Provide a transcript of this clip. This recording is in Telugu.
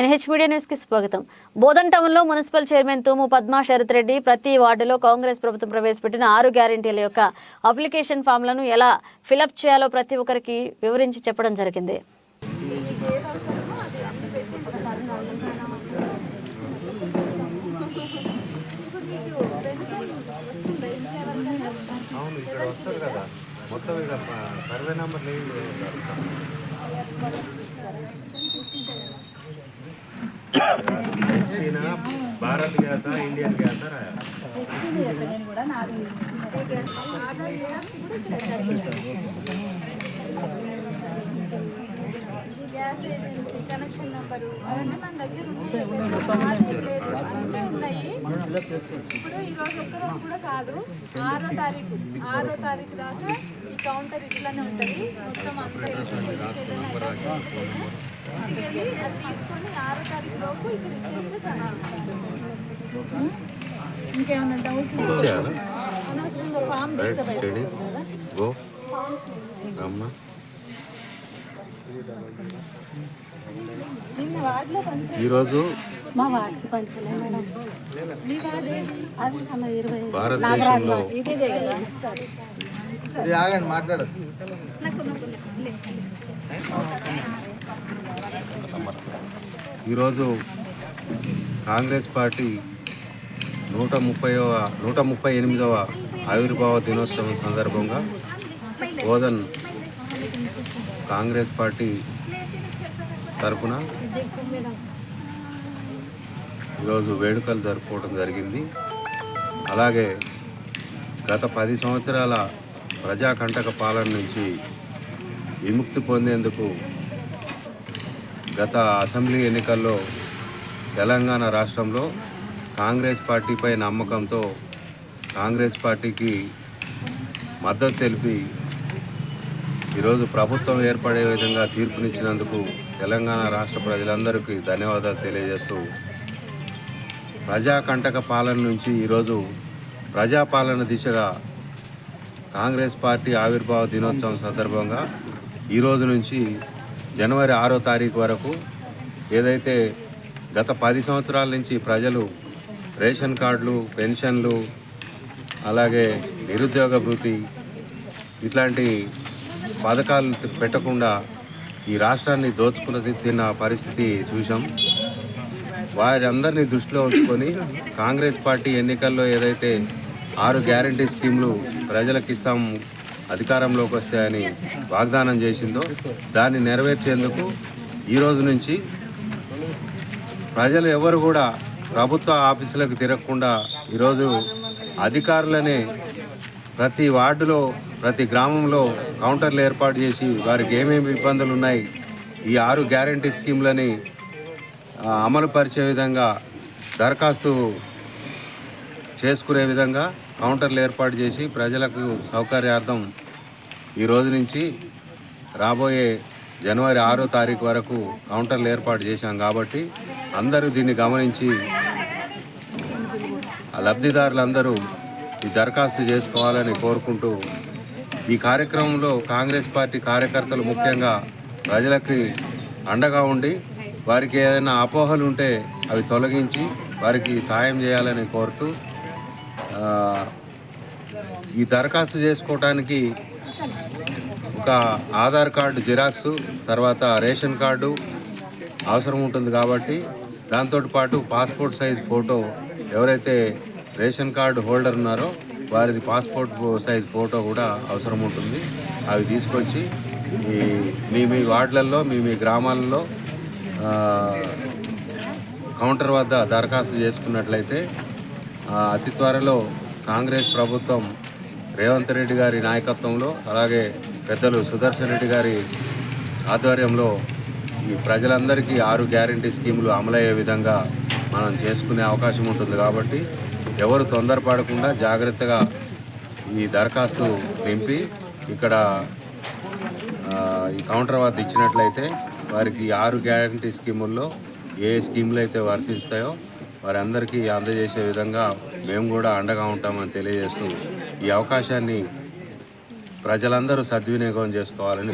ఎన్హెచ్ మీడియా న్యూస్కి స్వాగతం. బోధన్ టౌన్లో మున్సిపల్ చైర్మన్ తూము పద్మా శరత్ రెడ్డి ప్రతి వార్డులో కాంగ్రెస్ ప్రభుత్వం ప్రవేశపెట్టిన ఆరు గ్యారంటీల యొక్క అప్లికేషన్ ఫామ్లను ఎలా ఫిలప్ చేయాలో ప్రతి ఒక్కరికి వివరించి చెప్పడం జరిగింది. మొత్తం ఇక్కడ సర్వే నెంబర్ లేదు భారత్ గ్యాసా ఇండియన్ గ్యాసా రాయాలి గ్యాస్ ఏజెన్సీ కనెక్షన్ నెంబరు అవన్నీ మన దగ్గర ఉన్నాయి. లేదు. అన్నీ ఉన్నాయి. ఇప్పుడు ఈ రోజు ఒక్క రోజు కూడా కాదు ఆరో తారీఖు ఆరో తారీఖు దాకా ఈ కౌంటర్ ఇట్లానే ఉంటుంది. మొత్తం అంతా అది తీసుకొని ఆరో తారీఖు లోపు ఇక్కడ ఇచ్చేస్తే చాలా. ఇంకేమైనా డౌట్ అనవసరంగా ఫామ్ డిస్టర్బ్ గో ఈరోజు మా పంచలే మేడం? అది ఇరవై భారతదేశంలో ఇదే కదా ఇస్తారు. ఈరోజు కాంగ్రెస్ పార్టీ నూట ముప్పైవ నూట ముప్పై ఎనిమిదవ ఆవిర్భావ దినోత్సవం సందర్భంగా బోధన్ కాంగ్రెస్ పార్టీ తరఫున ఈరోజు వేడుకలు జరుపుకోవడం జరిగింది. అలాగే గత పది సంవత్సరాల ప్రజాకంటక పాలన నుంచి విముక్తి పొందేందుకు గత అసెంబ్లీ ఎన్నికల్లో తెలంగాణ రాష్ట్రంలో కాంగ్రెస్ పార్టీపై నమ్మకంతో కాంగ్రెస్ పార్టీకి మద్దతు తెలిపి ఈరోజు ప్రభుత్వం ఏర్పడే విధంగా తీర్పునిచ్చినందుకు తెలంగాణ రాష్ట్ర ప్రజలందరికీ ధన్యవాదాలు తెలియజేస్తూ ప్రజాకంటక పాలన నుంచి ఈరోజు ప్రజాపాలన దిశగా కాంగ్రెస్ పార్టీ ఆవిర్భావ దినోత్సవం సందర్భంగా ఈరోజు నుంచి జనవరి ఆరో తారీఖు వరకు ఏదైతే గత పది సంవత్సరాల నుంచి ప్రజలు రేషన్ కార్డులు పెన్షన్లు అలాగే నిరుద్యోగ భృతి ఇట్లాంటి పథకాలు పెట్టకుండా ఈ రాష్ట్రాన్ని దోచుకున్నది తిన్న పరిస్థితి చూసాం వారందరినీ దృష్టిలో ఉంచుకొని కాంగ్రెస్ పార్టీ ఎన్నికల్లో ఏదైతే ఆరు గ్యారంటీ స్కీమ్లు ప్రజలకు ఇస్తాం అధికారంలోకి వస్తాయని వాగ్దానం చేసిందో దాన్ని నెరవేర్చేందుకు ఈరోజు నుంచి ప్రజలు ఎవరు కూడా ప్రభుత్వ ఆఫీసులకు తిరగకుండా ఈరోజు అధికారులనే ప్రతి వార్డులో ప్రతి గ్రామంలో కౌంటర్లు ఏర్పాటు చేసి వారికి ఏమేమి ఇబ్బందులు ఉన్నాయి ఈ ఆరు గ్యారంటీ స్కీమ్లని అమలు పరిచే విధంగా దరఖాస్తు చేసుకునే విధంగా కౌంటర్లు ఏర్పాటు చేసి ప్రజలకు సౌకర్యార్థం ఈ రోజు నుంచి రాబోయే జనవరి ఆరో తారీఖు వరకు కౌంటర్లు ఏర్పాటు చేశాం కాబట్టి అందరూ దీన్ని గమనించి లబ్ధిదారులందరూ ఈ దరఖాస్తు చేసుకోవాలని కోరుకుంటూ ఈ కార్యక్రమంలో కాంగ్రెస్ పార్టీ కార్యకర్తలు ముఖ్యంగా ప్రజలకి అండగా ఉండి వారికి ఏదైనా అపోహలు ఉంటే అవి తొలగించి వారికి సాయం చేయాలని కోరుతూ ఈ దరఖాస్తు చేసుకోవటానికి ఒక ఆధార్ కార్డు జిరాక్స్ తర్వాత రేషన్ కార్డు అవసరం ఉంటుంది కాబట్టి దాంతో పాటు పాస్పోర్ట్ సైజ్ ఫోటో ఎవరైతే రేషన్ కార్డు హోల్డర్ ఉన్నారో వారిది పాస్పోర్ట్ సైజ్ ఫోటో కూడా అవసరం ఉంటుంది. అవి తీసుకొచ్చి ఈ మీ మీ వార్డులలో మీ మీ గ్రామాలలో కౌంటర్ వద్ద దరఖాస్తు చేసుకున్నట్లయితే అతి త్వరలో కాంగ్రెస్ ప్రభుత్వం రేవంత్ రెడ్డి గారి నాయకత్వంలో అలాగే పెద్దలు సుదర్శన్ రెడ్డి గారి ఆధ్వర్యంలో ఈ ప్రజలందరికీ ఆరు గ్యారంటీ స్కీములు అమలయ్యే విధంగా మనం చేసుకునే అవకాశం ఉంటుంది కాబట్టి ఎవరు తొందరపడకుండా జాగ్రత్తగా ఈ దరఖాస్తు నింపి ఇక్కడ ఈ కౌంటర్ వద్ద ఇచ్చినట్లయితే వారికి ఆరు గ్యారంటీ స్కీముల్లో ఏ స్కీములు అయితే వర్తిస్తాయో వారందరికీ అందజేసే విధంగా మేము కూడా అండగా ఉంటామని తెలియజేస్తూ ఈ అవకాశాన్ని ప్రజలందరూ సద్వినియోగం చేసుకోవాలని